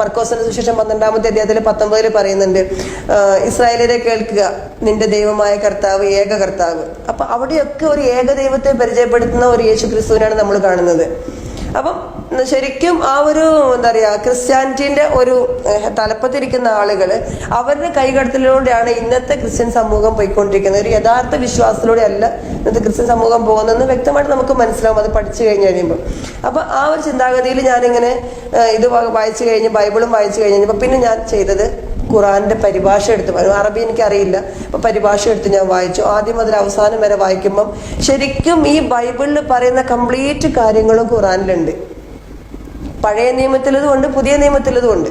മർക്കോസിന്റെ സുശേഷം പന്ത്രണ്ടാമത്തെ അധ്യായത്തിൽ പത്തൊമ്പതിൽ പറയുന്നുണ്ട് ഇസ്രായേലിനെ കേൾക്കുക നിന്റെ ദൈവമായ കർത്താവ് ഏക കർത്താവ്. അപ്പൊ അവിടെയൊക്കെ ഒരു ഏക ദൈവത്തെ പരിചയപ്പെടുത്തുന്ന ഒരു യേശു ക്രിസ്തുവിനാണ് നമ്മൾ കാണുന്നത്. അപ്പം ശരിക്കും ആ ഒരു എന്താ പറയാ ക്രിസ്ത്യാനിറ്റിന്റെ ഒരു തലപ്പത്തിരിക്കുന്ന ആളുകൾ അവരുടെ കൈകടത്തിലൂടെയാണ് ഇന്നത്തെ ക്രിസ്ത്യൻ സമൂഹം പോയിക്കൊണ്ടിരിക്കുന്നത്. ഒരു യഥാർത്ഥ വിശ്വാസത്തിലൂടെ അല്ല ഇന്നത്തെ ക്രിസ്ത്യൻ സമൂഹം പോകുന്നതെന്ന് വ്യക്തമായിട്ട് നമുക്ക് മനസ്സിലാവും. അത് പഠിച്ചു കഴിഞ്ഞ് കഴിയുമ്പോൾ അപ്പൊ ആ ഒരു ചിന്താഗതിയിൽ ഞാനിങ്ങനെ ഇത് വായിച്ചു കഴിഞ്ഞ് ബൈബിളും വായിച്ചു കഴിഞ്ഞപ്പോൾ പിന്നെ ഞാൻ ചെയ്തത് ഖുറാന്റെ പരിഭാഷ എടുത്ത് അറബി എനിക്കറിയില്ല. അപ്പൊ പരിഭാഷ എടുത്ത് ഞാൻ വായിച്ചു. ആദ്യം മുതൽ അവസാനം വരെ വായിക്കുമ്പം ശരിക്കും ഈ ബൈബിളിൽ പറയുന്ന കംപ്ലീറ്റ് കാര്യങ്ങളും ഖുറാനിലുണ്ട്. പഴയ നിയമത്തിലതും ഉണ്ട് പുതിയ നിയമത്തിലതും ഉണ്ട്.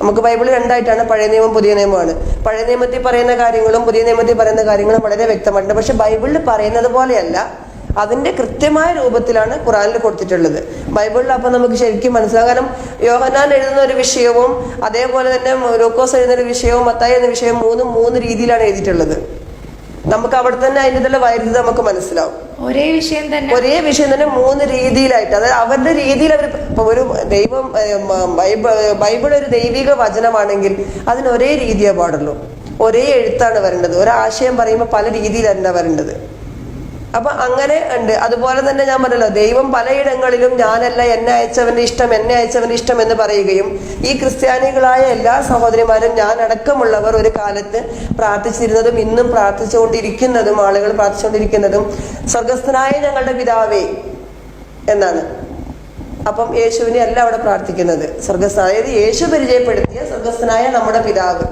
നമുക്ക് ബൈബിൾ രണ്ടായിട്ടാണ്. പഴയ നിയമം പുതിയ നിയമമാണ് പഴയ നിയമത്തിൽ പറയുന്ന കാര്യങ്ങളും പുതിയ നിയമത്തിൽ പറയുന്ന കാര്യങ്ങളും വളരെ വ്യക്തമായിട്ടുണ്ട്. പക്ഷെ ബൈബിളിൽ പറയുന്നത് പോലെയല്ല. അതിന്റെ കൃത്യമായ രൂപത്തിലാണ് ഖുറാനിൽ കൊടുത്തിട്ടുള്ളത്. ബൈബിളിൽ അപ്പൊ നമുക്ക് ശരിക്കും മനസ്സിലാകാം കാരണം യോഹനാൻ എഴുതുന്ന ഒരു വിഷയവും അതേപോലെ തന്നെ ലൂക്കോസ് എഴുതുന്ന ഒരു വിഷയവും മത്തായി എന്ന വിഷയം മൂന്നും മൂന്ന് രീതിയിലാണ് എഴുതിയിട്ടുള്ളത്. നമുക്ക് അവിടെ തന്നെ അതിന്റെ വൈരുദ്ധ്യം നമുക്ക് മനസ്സിലാവും. ഒരേ വിഷയം തന്നെ. ഒരേ വിഷയം തന്നെ മൂന്ന് രീതിയിലായിട്ട്. അതായത് അവരുടെ രീതിയിൽ അവർ ഇപ്പൊ ഒരു ദൈവം ബൈബിൾ ഒരു ദൈവിക വചനമാണെങ്കിൽ അതിന് ഒരേ രീതിയേ പാടുള്ളൂ. ഒരേ എഴുത്താണ് വരേണ്ടത്. ഒരാശയം പറയുമ്പോൾ പല രീതിയിലല്ല വരേണ്ടത്. അപ്പൊ അങ്ങനെ ഉണ്ട്. അതുപോലെ തന്നെ ഞാൻ പറഞ്ഞല്ലോ ദൈവം പലയിടങ്ങളിലും ഞാനല്ല എന്നെ അയച്ചവന്റെ ഇഷ്ടം എന്നെ അയച്ചവന്റെ ഇഷ്ടം എന്ന് പറയുകയും ഈ ക്രിസ്ത്യാനികളായ എല്ലാ സഹോദരിമാരും ഞാൻ അടക്കമുള്ളവർ ഒരു കാലത്ത് പ്രാർത്ഥിച്ചിരുന്നതും ഇന്നും പ്രാർത്ഥിച്ചുകൊണ്ടിരിക്കുന്നതും ആളുകൾ പ്രാർത്ഥിച്ചുകൊണ്ടിരിക്കുന്നതും സ്വർഗസ്ഥനായ ഞങ്ങളുടെ പിതാവേ എന്നാണ്. അപ്പം യേശുവിനെ അല്ല അവിടെ പ്രാർത്ഥിക്കുന്നത്. സ്വർഗസ്ഥ അതായത് യേശു പരിചയപ്പെടുത്തിയ സ്വർഗസ്ഥനായ നമ്മുടെ പിതാവ്.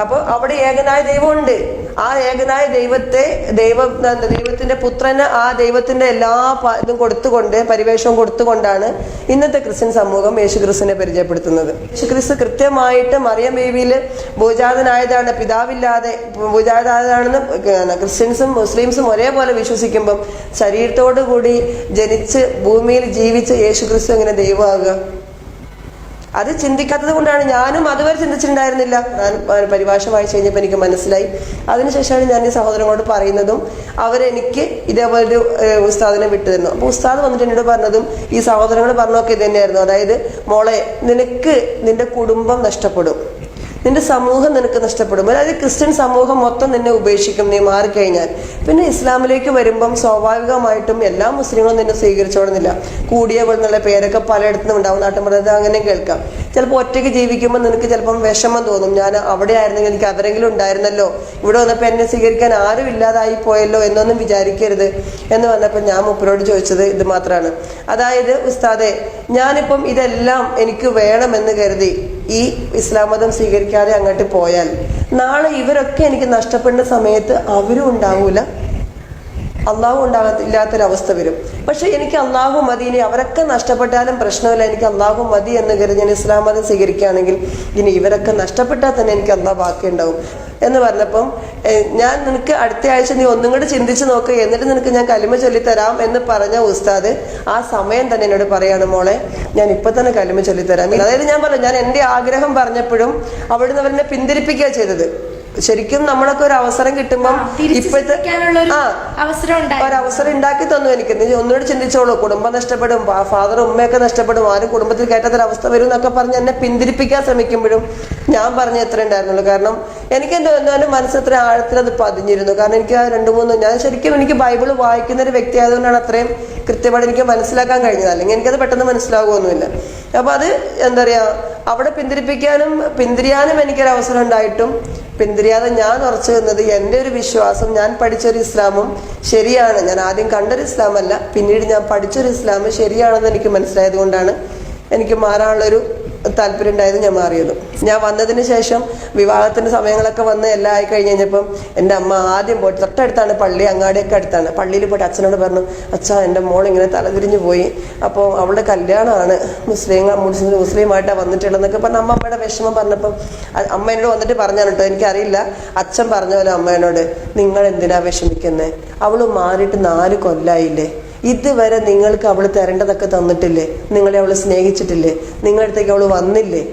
അപ്പൊ അവിടെ ഏകനായ ദൈവമുണ്ട്. ആ ഏകനായ ദൈവത്തെ ദൈവം ദൈവത്തിന്റെ പുത്രന് ആ ദൈവത്തിന്റെ എല്ലാ ഇതും കൊടുത്തുകൊണ്ട് പരിവേഷവും കൊടുത്തുകൊണ്ടാണ് ഇന്നത്തെ ക്രിസ്ത്യൻ സമൂഹം യേശു ക്രിസ്തുവിനെ പരിചയപ്പെടുത്തുന്നത്. യേശു ക്രിസ്തു കൃത്യമായിട്ട് മറിയം ബേബിയിൽ ഭൂജാതനായതാണ് പിതാവില്ലാതെ ഭൂജാതനായതാണെന്ന് ക്രിസ്ത്യൻസും മുസ്ലിംസും ഒരേപോലെ വിശ്വസിക്കുമ്പം ശരീരത്തോടു കൂടി ജനിച്ച് ഭൂമിയിൽ ജീവിച്ച് യേശു ക്രിസ്തു എങ്ങനെ ദൈവമാകുക. അത് ചിന്തിക്കാത്തത് കൊണ്ടാണ് ഞാനും അതുവരെ ചിന്തിച്ചിട്ടുണ്ടായിരുന്നില്ല. ഞാൻ പരിഭാഷ വായിച്ചു കഴിഞ്ഞപ്പോൾ എനിക്ക് മനസ്സിലായി. അതിനുശേഷമാണ് ഞാൻ ഈ സഹോദരങ്ങളോട് പറയുന്നതും അവരെനിക്ക് ഇതേപോലെ ഒരു ഉസ്താദിനെ വിട്ടു തന്നു. അപ്പോൾ ഉസ്താദ് വന്നിട്ട് എന്നോട് പറഞ്ഞതും ഈ സഹോദരങ്ങൾ പറഞ്ഞൊക്കെ ഇത് തന്നെയായിരുന്നു. അതായത് മോളെ നിനക്ക് നിന്റെ കുടുംബം നഷ്ടപ്പെടും. നിന്റെ സമൂഹം നിനക്ക് നഷ്ടപ്പെടും. അതായത് ക്രിസ്ത്യൻ സമൂഹം മൊത്തം നിന്നെ ഉപേക്ഷിക്കും നീ മാറിക്കഴിഞ്ഞാൽ. പിന്നെ ഇസ്ലാമിലേക്ക് വരുമ്പം സ്വാഭാവികമായിട്ടും എല്ലാ മുസ്ലിങ്ങളും നിന്നെ സ്വീകരിച്ചോടുന്നില്ല കൂടിയവൾ എന്നുള്ള പേരൊക്കെ പലയിടത്തും ഉണ്ടാവും നാട്ടിൻപുറത്ത് അങ്ങനെ കേൾക്കാം. ചിലപ്പോൾ ഒറ്റയ്ക്ക് ജീവിക്കുമ്പോൾ നിനക്ക് ചിലപ്പം വിഷമം തോന്നും. ഞാൻ അവിടെ ആയിരുന്നെങ്കിൽ എനിക്ക് അവരെങ്കിലും ഉണ്ടായിരുന്നല്ലോ. ഇവിടെ വന്നപ്പോൾ എന്നെ സ്വീകരിക്കാൻ ആരും ഇല്ലാതായി പോയല്ലോ എന്നൊന്നും വിചാരിക്കരുത് എന്ന് വന്നപ്പോൾ ഞാൻ മുപ്പരോട് ചോദിച്ചത് ഇത് മാത്രമാണ് അതായത് ഉസ്താദെ ഞാനിപ്പം ഇതെല്ലാം എനിക്ക് വേണമെന്ന് കരുതി. ഈ ഇസ്ലാം മതം സ്വീകരിക്കാതെ അങ്ങോട്ട് പോയാൽ നാളെ ഇവരൊക്കെ എനിക്ക് നഷ്ടപ്പെടുന്ന സമയത്ത് അവരും ഉണ്ടാവൂല? അള്ളാഹു ഉണ്ടാകത്തില്ലാത്തൊരവസ്ഥ വരും. പക്ഷെ എനിക്ക് അള്ളാഹു മതി ഇനി അവരൊക്കെ നഷ്ടപ്പെട്ടാലും പ്രശ്നമില്ല. എനിക്ക് അള്ളാഹു മതി എന്ന് കരുതി ഞാൻ ഇസ്ലാം മതം സ്വീകരിക്കുകയാണെങ്കിൽ ഇനി ഇവരൊക്കെ നഷ്ടപ്പെട്ടാൽ തന്നെ എനിക്ക് അള്ളാഹ് ബാക്കിയുണ്ടാവും എന്ന് പറഞ്ഞപ്പം ഞാൻ നിനക്ക് അടുത്ത ആഴ്ച നീ ഒന്നും കൂടി ചിന്തിച്ച് നോക്ക് എന്നിട്ട് നിനക്ക് ഞാൻ കലിമ ചൊല്ലിത്തരാം എന്ന് പറഞ്ഞ ഉസ്താദ് ആ സമയം തന്നെ എന്നോട് പറയാണ് മോളെ ഞാൻ ഇപ്പൊ തന്നെ കലിമ ചൊല്ലിത്തരാം. അതായത് ഞാൻ പറഞ്ഞു ഞാൻ എന്റെ ആഗ്രഹം പറഞ്ഞപ്പോഴും അവിടുന്ന് അവരെന്നെ പിന്തിരിപ്പിക്കുക ചെയ്തത്. ശരിക്കും നമ്മളൊക്കെ ഒരു അവസരം കിട്ടുമ്പോൾ ഇപ്പോഴത്തെ ഒരു അവസരം ഉണ്ടാക്കി തന്നു എനിക്ക്. നീ ഒന്നുകൂടി ചിന്തിച്ചോളൂ. കുടുംബം നഷ്ടപ്പെടും ഫാദർ ഉമ്മയൊക്കെ നഷ്ടപ്പെടും ആരും കുടുംബത്തിൽ കയറ്റാത്തൊരവസ്ഥ വരും എന്നൊക്കെ പറഞ്ഞ് എന്നെ പിന്തിരിപ്പിക്കാൻ ശ്രമിക്കുമ്പോഴും ഞാൻ പറഞ്ഞ എത്ര ഉണ്ടായിരുന്നുള്ളൂ. കാരണം എനിക്ക് എന്തോ എന്നാലും അത്ര ആഴത്തിൽ അത് പതിഞ്ഞിരുന്നു. കാരണം എനിക്ക് ആ രണ്ടു മൂന്ന് ഞാൻ ശരിക്കും എനിക്ക് ബൈബിൾ വായിക്കുന്ന ഒരു വ്യക്തി ആയതുകൊണ്ടാണ് അത്രയും കൃത്യമായിട്ട് എനിക്ക് മനസ്സിലാക്കാൻ കഴിഞ്ഞത്. അല്ലെങ്കിൽ എനിക്കത് പെട്ടെന്ന് മനസ്സിലാകുമൊന്നുമില്ല അപ്പൊ അത് എന്താ പറയാ അവിടെ പിന്തിരിപ്പിക്കാനും പിന്തിരിയാനും എനിക്കൊരു അവസരം ഉണ്ടായിട്ടും പിന്തിരിയാതെ ഞാൻ ഉറച്ചു നിന്നത് എന്റെ ഒരു വിശ്വാസം ഞാൻ പഠിച്ചൊരു ഇസ്ലാമും ശരിയാണ്. ഞാൻ ആദ്യം കണ്ടൊരു ഇസ്ലാമല്ല പിന്നീട് ഞാൻ പഠിച്ചൊരു ഇസ്ലാം ശരിയാണെന്ന് എനിക്ക് മനസ്സിലായത് കൊണ്ടാണ് എനിക്ക് മാറാനുള്ളൊരു താല്പര്യം ഉണ്ടായത് ഞാൻ മാറിയത്. ഞാൻ വന്നതിന് ശേഷം വിവാഹത്തിന്റെ സമയങ്ങളൊക്കെ വന്ന് എല്ലാം ആയി കഴിഞ്ഞ് കഴിഞ്ഞപ്പം എന്റെ അമ്മ ആദ്യം പോയിട്ട് തൊട്ടടുത്താണ് പള്ളി അങ്ങാടിയൊക്കെ അടുത്താണ്. പള്ളിയിൽ പോയിട്ട് അച്ഛനോട് പറഞ്ഞു അച്ഛാ എന്റെ മോൾ ഇങ്ങനെ തലതിരിഞ്ഞു പോയി. അപ്പോൾ അവളുടെ കല്യാണമാണ്. മുസ്ലിം മുസ്ലിം മുസ്ലിമായിട്ടാണ് വന്നിട്ടുള്ളതെന്നൊക്കെ പറഞ്ഞ അമ്മ അമ്മയുടെ വിഷമം പറഞ്ഞപ്പം അമ്മ എന്നോട് വന്നിട്ട് പറഞ്ഞാണ് കേട്ടോ. എനിക്കറിയില്ല. അച്ഛൻ പറഞ്ഞ പോലെ അമ്മേനോട് നിങ്ങൾ എന്തിനാ വിഷമിക്കുന്നത് അവൾ മാറിയിട്ട് നാല് കൊല്ലായില്ലേ? ഇതുവരെ നിങ്ങൾക്ക് അവൾ തരേണ്ടതൊക്കെ തന്നിട്ടില്ലേ? നിങ്ങളെ അവൾ സ്നേഹിച്ചിട്ടില്ലേ? നിങ്ങളുടെ അടുത്തേക്ക് അവൾ വന്നില്ലേ?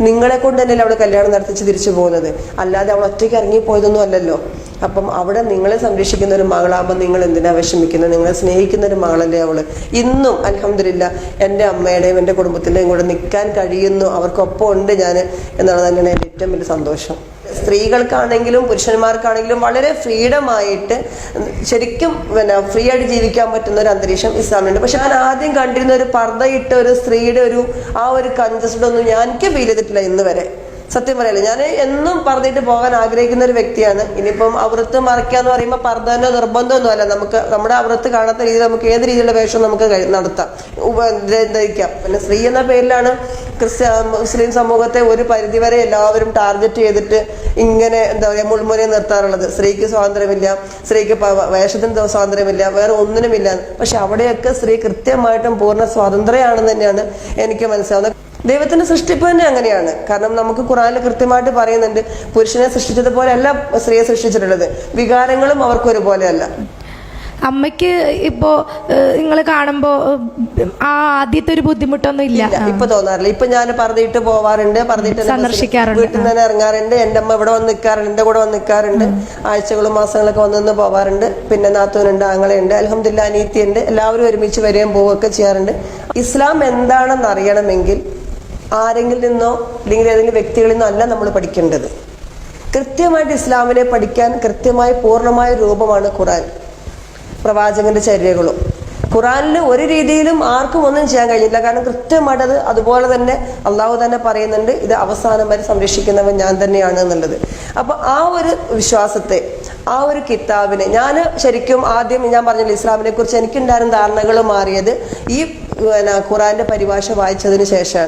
നിങ്ങളെ കൊണ്ട് തന്നെയല്ലേ അവൾ കല്യാണം നടത്തിച്ച് തിരിച്ചു പോകുന്നത്? അല്ലാതെ അവൾ ഒറ്റയ്ക്ക് ഇറങ്ങിപ്പോയതൊന്നും അല്ലല്ലോ. അപ്പം അവിടെ നിങ്ങളെ സംരക്ഷിക്കുന്ന ഒരു മകളാകുമ്പോൾ നിങ്ങൾ എന്തിനാ വിഷമിക്കുന്നത്? നിങ്ങളെ സ്നേഹിക്കുന്ന ഒരു മകളല്ലേ അവൾ? ഇന്നും അലഹമില്ല എന്റെ അമ്മയുടെയും എന്റെ കുടുംബത്തിന്റെയും കൂടെ നിൽക്കാൻ കഴിയുന്നു. അവർക്കൊപ്പം ഉണ്ട് ഞാൻ എന്നുള്ളത് തന്നെയാണ് എന്റെ ഏറ്റവും വലിയ സന്തോഷം. സ്ത്രീകൾക്കാണെങ്കിലും പുരുഷന്മാർക്കാണെങ്കിലും വളരെ ഫ്രീഡം ആയിട്ട് ശരിക്കും പിന്നെ ഫ്രീ ആയിട്ട് ജീവിക്കാൻ പറ്റുന്ന ഒരു അന്തരീക്ഷം ഇസ്ലാമിലുണ്ട്. പക്ഷെ ഞാൻ ആദ്യം കണ്ടിരുന്ന ഒരു പർദ്ദയിട്ട ഒരു സ്ത്രീയുടെ ഒരു ആ ഒരു കൺസസ്റ്റ് ഒന്നും ഞാൻ എനിക്ക് ഫീൽ ചെയ്തിട്ടില്ല ഇന്ന് വരെ. സത്യം പറയല്ലേ ഞാൻ എന്നും പറഞ്ഞിട്ട് പോകാൻ ആഗ്രഹിക്കുന്ന ഒരു വ്യക്തിയാണ്. ഇനിയിപ്പം അവൃത്ത് എന്ന് പറയുമ്പോൾ പർദ്ദനോ നിർബന്ധമൊന്നും അല്ല. നമുക്ക് നമ്മുടെ അവൃത്ത് കാണാത്ത രീതിയിൽ നമുക്ക് ഏത് രീതിയിലുള്ള വേഷം നമുക്ക് നടത്താം. ധരിക്കാം. പിന്നെ സ്ത്രീ എന്ന പേരിലാണ് ക്രിസ്ത്യ മുസ്ലിം സമൂഹത്തെ ഒരു പരിധിവരെ എല്ലാവരും ടാർഗറ്റ് ചെയ്തിട്ട് ഇങ്ങനെ എന്താ പറയുക മുൾമുനെ നിർത്താറുള്ളത്. സ്ത്രീക്ക് സ്വാതന്ത്ര്യമില്ല സ്ത്രീക്ക് വേഷത്തിന് സ്വാതന്ത്ര്യമില്ല വേറെ ഒന്നിനുമില്ല. പക്ഷെ അവിടെയൊക്കെ സ്ത്രീ കൃത്യമായിട്ടും പൂർണ സ്വാതന്ത്ര്യമാണെന്ന് തന്നെയാണ് എനിക്ക് മനസ്സിലാവുന്നത്. ദൈവത്തിന്റെ സൃഷ്ടിപ്പ് തന്നെ അങ്ങനെയാണ്. കാരണം നമുക്ക് ഖുറാനിൽ കൃത്യമായിട്ട് പറയുന്നുണ്ട് പുരുഷനെ സൃഷ്ടിച്ചതുപോലെ അല്ല സ്ത്രീയെ സൃഷ്ടിച്ചിട്ടുള്ളത്. വികാരങ്ങളും അവർക്ക് ഒരുപോലെയല്ല അമ്മയ്ക്ക് ഇപ്പോ നിങ്ങൾ കാണുമ്പോ ആ ആദ്യത്തെ ഒരു ബുദ്ധിമുട്ടൊന്നും ഇല്ല ഇപ്പൊ തോന്നാറില്ല. ഇപ്പൊ ഞാൻ പറഞ്ഞിട്ട് പോവാറുണ്ട് പറഞ്ഞിട്ട് സന്ദർശിക്കാറുണ്ട്. വീട്ടിൽ നിന്ന് തന്നെ ഇറങ്ങാറുണ്ട്. എന്റെ അമ്മ ഇവിടെ വന്ന് നിൽക്കാറുണ്ട് എന്റെ കൂടെ വന്ന് നിൽക്കാറുണ്ട് ആഴ്ചകളും മാസങ്ങളൊക്കെ വന്നു പോവാറുണ്ട്. പിന്നെ നാത്തൂനുണ്ട് ആങ്ങളെയുണ്ട് അലഹമില്ല അനീത്തിയുണ്ട്. എല്ലാവരും ഒരുമിച്ച് വരികയും പോവുകയൊക്കെ ചെയ്യാറുണ്ട്. ഇസ്ലാം എന്താണെന്ന് അറിയണമെങ്കിൽ ആരെങ്കിലും നിന്നോ അല്ലെങ്കിൽ ഏതെങ്കിലും വ്യക്തികളിൽ നിന്നോ അല്ല നമ്മൾ പഠിക്കേണ്ടത്. കൃത്യമായിട്ട് ഇസ്ലാമിനെ പഠിക്കാൻ കൃത്യമായ പൂർണമായ രൂപമാണ് ഖുറാൻ പ്രവാചകന്റെ ചര്യകളും. ഖുറാനിൽ ഒരു രീതിയിലും ആർക്കും ഒന്നും ചെയ്യാൻ കഴിഞ്ഞില്ല കാരണം കൃത്യമായിട്ട് അത് അതുപോലെ തന്നെ അള്ളാഹു തന്നെ പറയുന്നുണ്ട് ഇത് അവസാനം വരെ സംരക്ഷിക്കുന്നവൻ ഞാൻ തന്നെയാണ് എന്നുള്ളത്. അപ്പൊ ആ ഒരു വിശ്വാസത്തെ ആ ഒരു കിതാബിനെ ഞാൻ ശരിക്കും ആദ്യം ഞാൻ പറഞ്ഞില്ല ഇസ്ലാമിനെ കുറിച്ച് എനിക്കുണ്ടായിരുന്ന ധാരണകൾ മാറിയത് ഈ ഖുറാന്റെ പരിഭാഷ വായിച്ചതിന് ശേഷമാണ്.